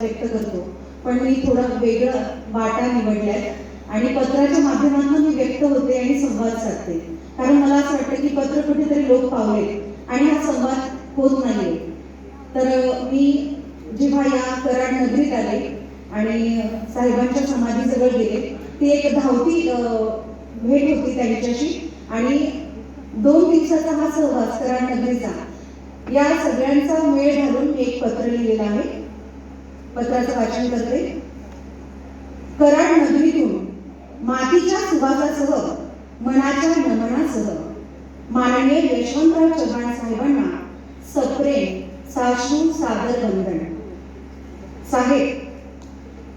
व्यक्त करतो. पण मी थोडं वेगळं वाटा निवडलाय आणि पत्राच्या माध्यमातून मी व्यक्त होते आणि संवाद साधते. कारण मला असं वाटतं की पत्र कुठेतरी लोक पावले आणि हा संवाद होत नाहीये. तर मी जेव्हा या कराड नगरीत आले आणि साहेबांच्या समाधीजवळ गेले ती एक धावती भेट होती त्यांच्याशी आणि दोन दिवसाचा हा सहवास कराड नगरीचा. या सगळ्यांचा मेळ घालून मी एक पत्र लिहिलेलं आहे. पत्राचं वाचन करते. कराड नगरीतून मातीच्या सुवासासह मनाच्या नमनासह माननीय यशवंतराव चव्हाण साहेबांना सप्रेम साशू सादर वंदन. साहेब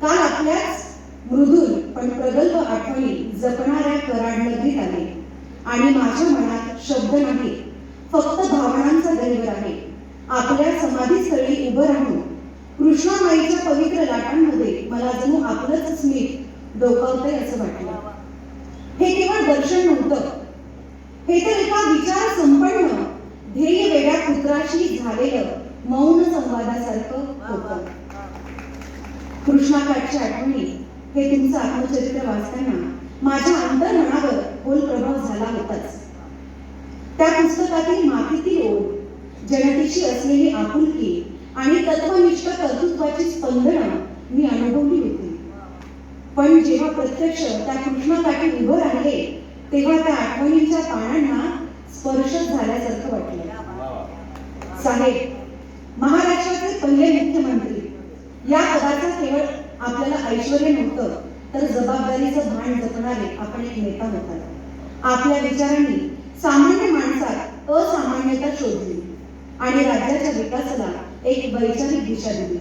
काल आपल्याच मृदूल पण प्रगल्भ आठवणी जपणाऱ्या कराड नगरीत आले. आणि माझ्या मनात शब्द नाही फक्त भावनांचा दैवर आहे. आपल्या समाधीस्थळी उभं राहून कृष्णामाईच्या पवित्र लाटांमध्ये मला जणू आपलंच स्मित डोकावतंय असं वाटलं. हे केवळ दर्शन नव्हतं. हे तर एका विचार संपन्न ध्येय वेगळ्या पुत्राशी झालेलं मौन संवादासारखं होतं. कृष्णाकाठच्या आठवणी हे तुमचं आत्मचरित्र वाचताना माझ्या अंतर्मनावर खोल प्रभाव झाला होताच. त्या पुस्तकातील मातीतील ओढ जनतेशी असलेली आपुलकी आणि तत्वनिष्ठ कर्तृत्वाची स्पंदनं मी अनुभवली होती. पण जेव्हा प्रत्यक्ष त्या कृष्णाकाठी उभं राहिले तेव्हा त्या आठवणींच्या पानांना स्पर्श झाल्यासारखं वाटलं. साहेब महाराष्ट्राचे पहिले मुख्यमंत्री या पदाचा केवळ आपल्याला ऐश्वर नव्हतं तर जबाबदारीचं भान जपणारे आपण एक नेता होता. आपल्या विचारांनी सामान्य माणसात असामान्यता शोधली आणि राज्याच्या विकासाला एक वैचारिक दिशा दिली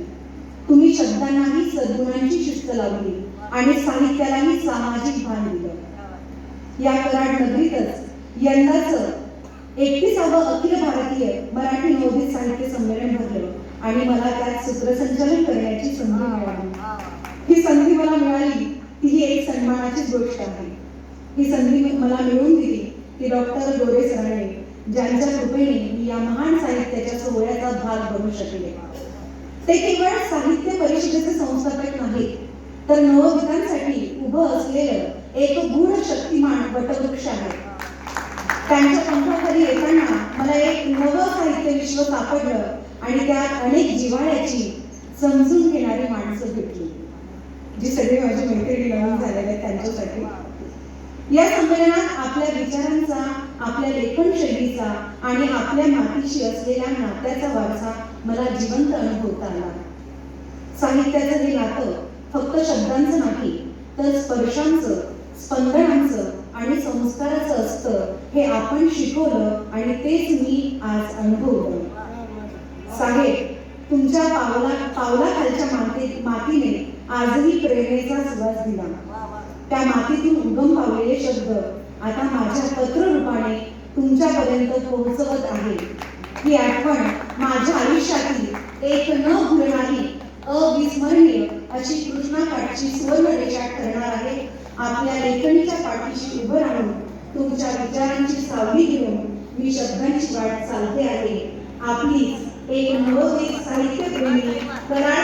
तुम्ही शब्दांनाही सद्गुणांची शिस्त लावली आणि साहित्यालाही सामाजिक भान दिलं. या कराड नगरीतच यंदाच एकतीसावं अखिल भारतीय मराठी नवोदित साहित्य संमेलन भरलं आणि मला त्यात सूत्रसंचालन करण्याची संधी मिळाली. ही संधी मला मिळाली ती ही एक सन्मानाचीच गोष्ट आहे. ही संधी मी- मला मिळवून दिली ती डॉक्टर गोरे सराणे ज्यांच्या कृपेने मी या महान साहित्याच्या सोहळ्याचा भाग बनू शकले ते केवळ साहित्य परिषदेचे संस्थापक नाहीत तर नवोदितांसाठी उभं असलेलं एक गुण शक्तिमान वटवृक्ष आहे. त्यांच्या पंखाखाली येताना मला एक नव साहित्य विश्व सापडलं आणि त्यात अनेक जिव्हाळ्याची समजून घेणारी माणसं भेटली. जी सगळी माझी मैत्रिणी नवीन झालेल्या त्यांच्यासाठी. या संमेलनात आपल्या विचारांचा आपल्या लेखन शैलीचा आणि आपल्या मातीशी असलेल्या नात्याचा वारसा मला जिवंत अनुभवता आला. साहित्याचं हे नातं फक्त शब्दांचं नाही तर स्पर्शांचं स्पंदनांचं आणि संस्काराचं असतं हे आपण शिकवलं आणि तेच मी आज अनुभवलं. साहेब तुमच्या पावला पावलाखालच्या माती मातीने आजही प्रेरणेचा सुवास दिला. त्या मातीतून उगम पावलेले शब्द आता माझ्या पत्र रूपाने तुमच्यापर्यंत पोहोचवत आहे. ही आठवण माझ्या आयुष्यातील एक न भुलणारी अविस्मरणीय अशी कृष्णाकाठची सुवर्णरेषा ठरणार आहे. आपल्या लेखणीच्या पाठीशी उभं राहून तुमच्या विचारांची सावली घेऊन मी शब्दांची वाट चालते आहे. आपलीच एक नवोदित साहित्यप्रेमी कराडच्या